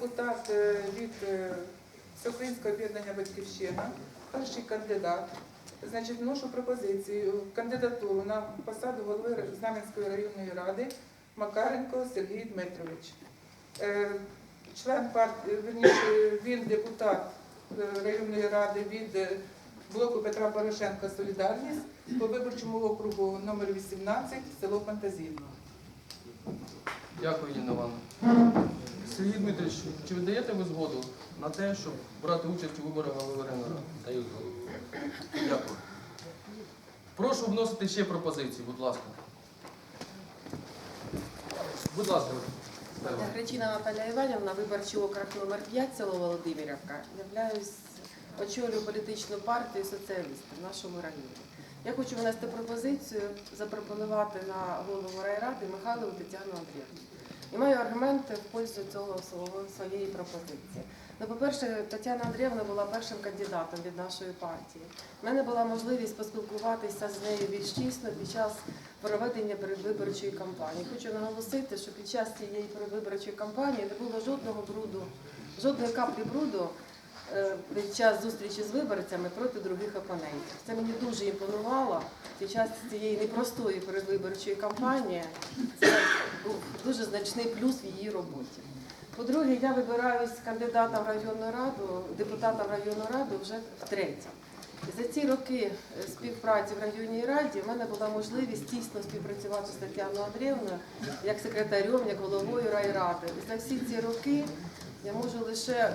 Депутат е, від е, Всеукраїнського об'єднання Батьківщина, перший кандидат. Значить, вношу пропозицію кандидатуру на посаду голови Знам'янської районної ради Макаренко Сергій Дмитрович. Е, Член партії, він депутат районної ради від блоку Петра Порошенка Солідарність по виборчому округу номер 18 село Фантазівно. Дякую, Ніна Івановна. Сергій Дмитрович, чи ви даєте ви згоду на те, щоб брати участь у виборах голови районної? Даю згоду. Дякую. Прошу вносити ще пропозиції, будь ласка. Будь ласка. Гречина Наталя Іванівна, виборчий округ номер 5, село Володимирівка. Являюсь, очолюю політичну партію соціалісти в нашому районі. Я хочу внести пропозицію запропонувати на голову райради Михайлову Тетяну Андріївну. І маю аргументи в пользу цього своєї пропозиції. Ну, по-перше, Тетяна Андріївна була першим кандидатом від нашої партії. У мене була можливість поспілкуватися з нею більш тісно під час проведення передвиборчої кампанії. Хочу наголосити, що під час цієї передвиборчої кампанії не було жодного бруду, жодної каплі бруду під час зустрічі з виборцями проти других опонентів. Це мені дуже імпонувало під час цієї непростої передвиборчої кампанії. Це був дуже значний плюс в її роботі. По-друге, я вибираюсь кандидатом в районну раду, депутатом районної раду вже втретє. За ці роки е, співпраці в районній раді в мене була можливість тісно співпрацювати з Тетяною Андріївною як секретарем, як головою райради. І за всі ці роки я можу лише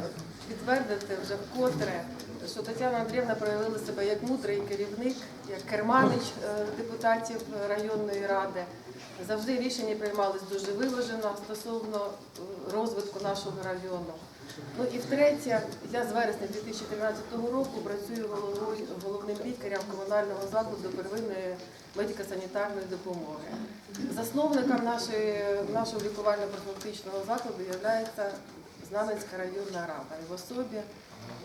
підтвердити вже вкотре, що Тетяна Андріївна проявила себе як мудрий керівник, як керманич е, депутатів районної ради. Завжди рішення приймались дуже виважено стосовно е, розвитку нашого району. Ну і втретє, я з вересня 2013 року працюю головним лікарем комунального закладу первинної медико-санітарної допомоги. Засновником нашої, нашого лікувально-профілактичного закладу є Знам'янська районна рада і в особі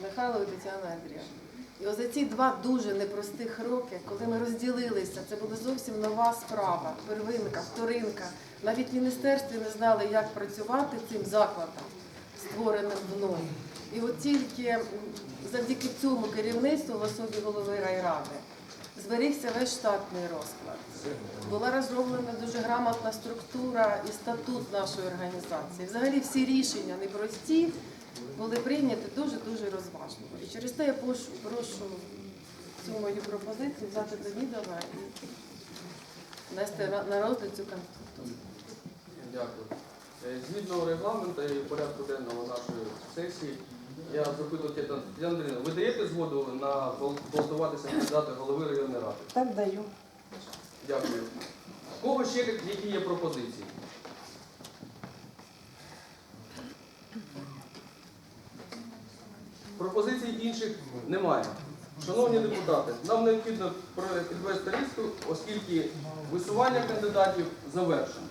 Михайлова Тетяна Андріївна. І ось за ці два дуже непростих роки, коли ми розділилися, це була зовсім нова справа, первинка, вторинка. Навіть міністерстві не знали, як працювати цим закладом, створеним мною. І от тільки завдяки цьому керівництву в особі голови райради зберігся весь штатний розклад. Була розроблена дуже грамотна структура і статут нашої організації. Взагалі всі рішення непрості були прийняті дуже-дуже розважливо. І через те я прошу, прошу цю мою пропозицію взяти до відома і внести на- розгляд цю кандидатуру. Дякую. Е, Згідно регламенту і порядку денного нашої сесії, я запитую Тетяну Тетяну ви даєте згоду на бал- балотуватися кандидата голови районної ради? Так даю. Дякую. В кого ще які є пропозиції? Пропозицій інших немає. Шановні депутати, нам необхідно підвести листу, оскільки висування кандидатів завершено.